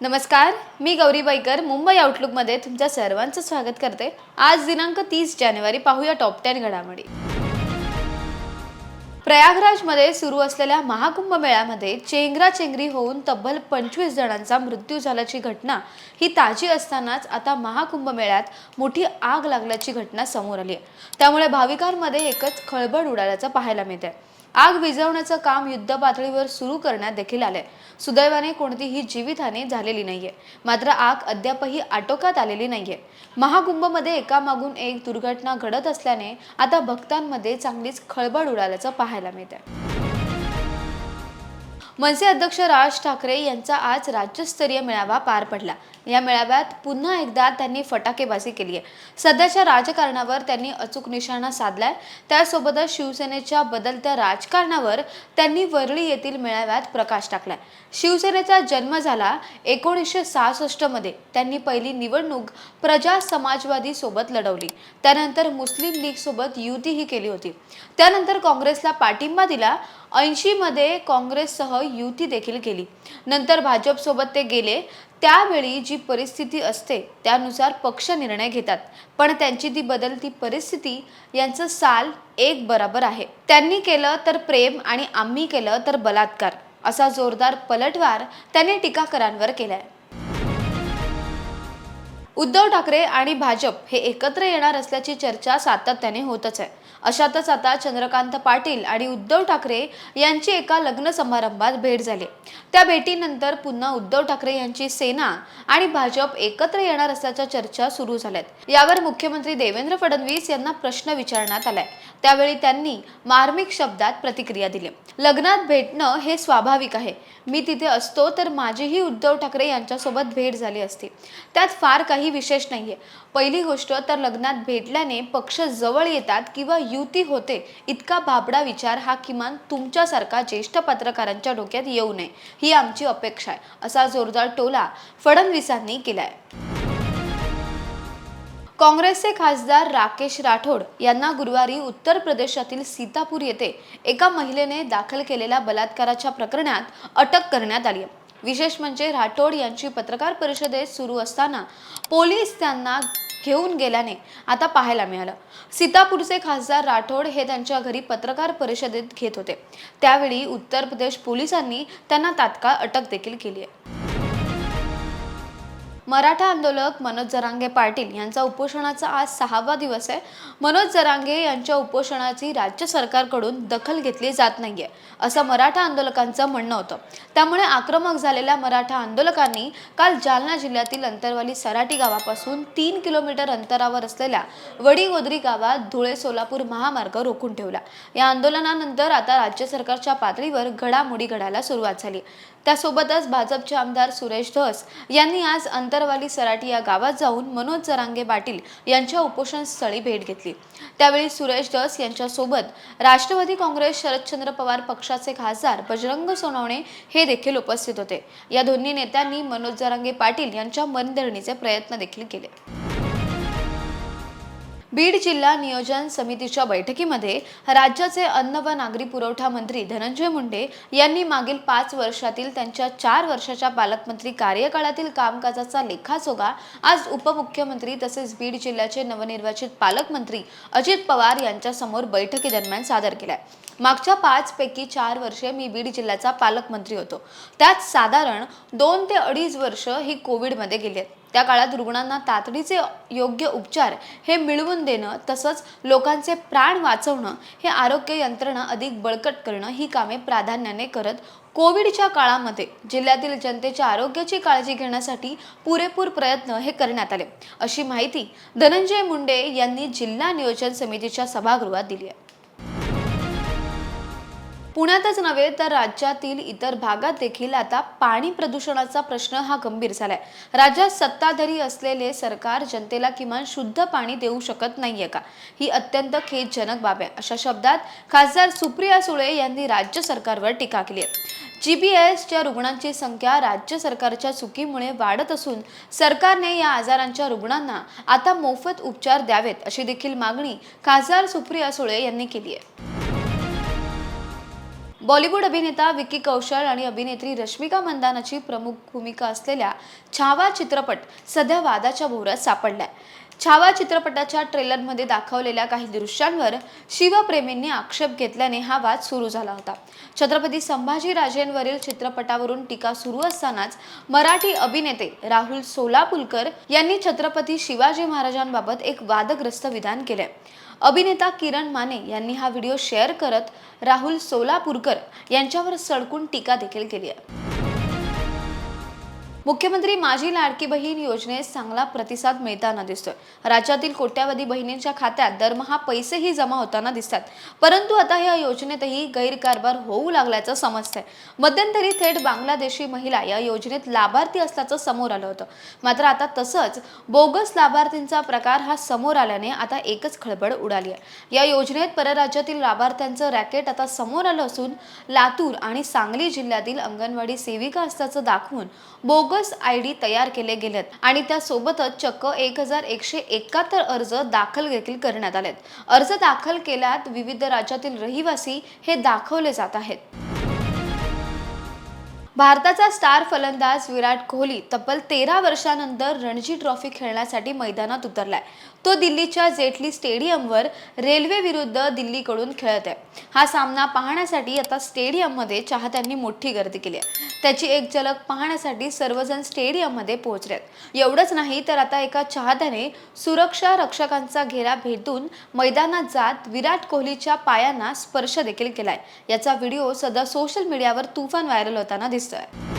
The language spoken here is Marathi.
नमस्कार मी गौरी बाईकर मुंबई आउटलुकमध्ये तुमच्या सर्वांचं स्वागत करते. आज दिनांक तीस जानेवारी पाहूया टॉप टेन घडामोडी. प्रयागराजमध्ये सुरू असलेल्या महाकुंभ मेळ्यामध्ये चेंगराचेंगरी होऊन तब्बल पंचवीस जणांचा मृत्यू झाल्याची घटना ही ताजी असतानाच आता महाकुंभ मेळ्यात मोठी आग लागल्याची घटना समोर आली आहे. त्यामुळे भाविकांमध्ये एकच खळबळ उडाल्याचं पाहायला मिळते आग विझवण्याचं काम युद्ध पातळीवर सुरू करण्यात देखील आलंय. सुदैवाने कोणतीही जीवितहानी झालेली नाहीये. मात्र आग अद्यापही आटोक्यात आलेली नाहीये. महाकुंभमध्ये एकामागून एक दुर्घटना घडत असल्याने आता भक्तांमध्ये चांगलीच खळबळ उडाल्याचं पाहायला मिळत आहे मनसे अध्यक्ष राज ठाकरे यांचा आज राज्यस्तरीय मेळावा पार पडला. या मेळाव्यात पुन्हा एकदा त्यांनी फटाकेबाजी केली आहे. सध्याच्या राजकारणावर त्यांनी अचूक निशाणा साधलाय. त्यासोबतच शिवसेनेच्या बदलत्या राजकारणावर त्यांनी वरळी येथील मेळाव्यात प्रकाश टाकलाय. शिवसेनेचा जन्म झाला एकोणीसशे सहासष्टमध्ये. त्यांनी पहिली निवडणूक प्रजा समाजवादी सोबत लढवली. त्यानंतर मुस्लिम लीग सोबत युतीही केली होती. त्यानंतर काँग्रेसला पाठिंबा दिला. ऐंशीमध्ये काँग्रेससह युती देखील केली. नंतर भाजपसोबत ते गेले. त्यावेळी जी परिस्थिती असते त्यानुसार पक्ष निर्णय घेतात. पण त्यांची ती बदलती परिस्थिती यांचं साल एक बराबर आहे. त्यांनी केलं तर प्रेम आणि आम्ही केलं तर बलात्कार असा जोरदार पलटवार त्यांनी टीकाकरांवर केलाय. उद्धव ठाकरे आणि भाजप हे एकत्र येणार असल्याची चर्चा सातत्याने होतच आहे. अशातच आता चंद्रकांत पाटील आणि उद्धव ठाकरे यांची एका लग्न समारंभात भेट झाली. त्या भेटीनंतर पुन्हा उद्धव ठाकरे यांची सेना आणि भाजप एकत्र येणार असल्याच्या चर्चा सुरू झाल्यात. यावर मुख्यमंत्री देवेंद्र फडणवीस यांना प्रश्न विचारण्यात आलाय. त्यावेळी त्यांनी मार्मिक शब्दात प्रतिक्रिया दिली. लग्नात भेटणं हे स्वाभाविक आहे. मी तिथे असतो तर माझीही उद्धव ठाकरे यांच्यासोबत भेट झाली असती. त्यात फार काही विशेष नाहीये. पहिली गोष्ट तर लग्नात भेटल्याने पक्ष जवळ येतात किंवा युती होते इतका भाबडा विचार हा किमान तुमच्यासारखा ज्येष्ठ पत्रकारांच्या डोक्यात येऊ नये ही आमची अपेक्षा आहे असा जोरदार टोला फडणवीसांनी केलाय. काँग्रेसचे खासदार राकेश राठोड यांना गुरुवारी उत्तर प्रदेशातील सीतापूर येथे एका महिलेने दाखल केलेल्या बलात्काराच्या प्रकरणात अटक करण्यात आली विशेष म्हणजे राठोड यांची पत्रकार परिषदेत सुरू असताना पोलीस त्यांना घेऊन गेल्याने आता पाहायला मिळालं. सीतापूरचे खासदार राठोड हे त्यांच्या घरी पत्रकार परिषदेत घेत होते. त्यावेळी उत्तर प्रदेश पोलिसांनी त्यांना तात्काळ अटक देखील केली आहे. मराठा आंदोलक मनोज जरांगे पाटील यांचा उपोषणाचा आज सहावा दिवस आहे. मनोज जरांगे यांच्या उपोषणाची राज्य सरकारकडून दखल घेतली जात नाहीये असं मराठा आंदोलकांचं म्हणणं होतं. त्यामुळे आक्रमक झालेल्या मराठा आंदोलकांनी काल जालना जिल्ह्यातील अंतरवाली सराटी गावापासून तीन किलोमीटर अंतरावर असलेल्या वडीगोदरी गावात धुळे सोलापूर महामार्ग रोखून ठेवला. या आंदोलनानंतर आता राज्य सरकारच्या पातळीवर घडामोडी घडायला सुरुवात झाली. त्यासोबतच भाजपचे आमदार सुरेश धस यांनी आज अंतर अंतरवाली सराटी या गावात जाऊन मनोज जरांगे पाटील यांच्या उपोषणस्थळी भेट घेतली. त्यावेळी सुरेश दस यांच्यासोबत राष्ट्रवादी काँग्रेस शरदचंद्र पवार पक्षाचे खासदार बजरंग सोनवणे हे देखील उपस्थित होते. या दोन्ही नेत्यांनी मनोज जरांगे पाटील यांच्या मनधरणीचे प्रयत्न देखील केले. बीड जिल्हा नियोजन समितीच्या बैठकीमध्ये राज्याचे अन्न व नागरी पुरवठा मंत्री धनंजय मुंडे यांनी मागील पाच वर्षातील त्यांच्या चार वर्षाच्या पालकमंत्री कार्यकाळातील कामकाजाचा लेखाजोगा आज उपमुख्यमंत्री तसेच बीड जिल्ह्याचे नवनिर्वाचित पालकमंत्री अजित पवार यांच्यासमोर बैठकीदरम्यान सादर केलाय. मागच्या पाच पैकी चार वर्षे मी बीड जिल्ह्याचा पालकमंत्री होतो. त्यात साधारण दोन ते अडीच वर्ष ही कोविडमध्ये गेली आहेत. त्या काळात रुग्णांना तातडीचे योग्य उपचार हे मिळवून देणं तसंच लोकांचे प्राण वाचवणं हे आरोग्य यंत्रणा अधिक बळकट करणं ही कामे प्राधान्याने करत कोविडच्या काळामध्ये जिल्ह्यातील जनतेच्या आरोग्याची काळजी घेण्यासाठी पुरेपूर प्रयत्न हे करण्यात आले. अशी माहिती धनंजय मुंडे यांनी जिल्हा नियोजन समितीच्या सभागृहात दिली आहे. पुण्यातच नव्हे तर राज्यातील इतर भागात देखील आता पाणी प्रदूषणाचा प्रश्न हा गंभीर झालाय. राज्यात सत्ताधारी असलेले सरकार जनतेला किमान शुद्ध पाणी देऊ शकत नाहीये का? ही अत्यंत खेदजनक बाब आहे. अशा शब्दात खासदार सुप्रिया सुळे यांनी राज्य सरकारवर टीका केली आहे. जी बी एसच्या रुग्णांची संख्या राज्य सरकारच्या चुकीमुळे वाढत असून सरकारने या आजारांच्या रुग्णांना आता मोफत उपचार द्यावेत अशी देखील मागणी खासदार सुप्रिया सुळे यांनी केली आहे. बॉलिवूड अभिनेता विकी कौशल आणि अभिनेत्री रश्मिका मंदानाची प्रमुख भूमिका असलेल्या छावा चित्रपट सध्या वादाच्या भोवऱ्यात सापडलाय. छावा चित्रपटाच्या ट्रेलरमध्ये दाखवलेल्या काही दृश्यांवर शिवप्रेमींनी आक्षेप घेतल्याने हा वाद सुरू झाला होता. छत्रपती संभाजीराजेंवरील चित्रपटावरून टीका सुरू असतानाच मराठी अभिनेते राहुल सोलापुलकर यांनी छत्रपती शिवाजी महाराजांबाबत एक वादग्रस्त विधान केले अभिनेता किरण माने यांनी हा व्हिडिओ शेअर करत राहुल सोलापूरकर यांच्यावर सडकून टीका देखील केली आहे. मुख्यमंत्री माझी लाडकी बहीण योजनेस चांगला प्रतिसाद मिळताना दिसतोय. राज्यातील कोट्यावधी बहिणींच्या खात्यात दरमहा पैसेही जमा होताना दिसतात. परंतु आता या योजनेतही गैरकारभार होऊ लागल्याचं समजतंय. मध्यंतरी थेट बांगलादेशी महिला या योजनेत लाभार्थी असल्याचं समोर आलं होतं. मात्र आता तसंच बोगस लाभार्थींचा प्रकार हा समोर आल्याने आता एकच खळबळ उडाली आहे. या योजनेत परराज्यातील लाभार्थ्यांचं रॅकेट आता समोर आलं असून लातूर आणि सांगली जिल्ह्यातील अंगणवाडी सेविका असल्याचं दाखवून बोगस आय डी तयार केले गेलेत आणि त्यासोबतच चक्क एक हजार एकशे एकाहत्तर अर्ज दाखल देखील करण्यात आलेत. अर्ज दाखल केल्यात विविध राज्यातील रहिवासी हे दाखवले जात आहेत. भारताचा स्टार फलंदाज विराट कोहली तब्बल तेरा वर्षानंतर रणजी ट्रॉफी खेळण्यासाठी मैदानात उतरलाय. तो दिल्लीच्या जेटली स्टेडियमवर रेल्वे विरुद्ध दिल्लीकडून खेळत आहे. हा सामना पाहण्यासाठी आता स्टेडियममध्ये चाहत्यांनी मोठी गर्दी केली आहे. त्याची एक झलक पाहण्यासाठी सर्वजण स्टेडियममध्ये पोहोचले एवढंच नाही तर आता एका चाहत्याने सुरक्षा रक्षकांचा घेरा भेटून मैदानात जात विराट कोहलीच्या पायांना स्पर्श देखील केलाय. याचा व्हिडिओ सध्या सोशल मीडियावर तुफान व्हायरल होताना दिसतो दिसतोय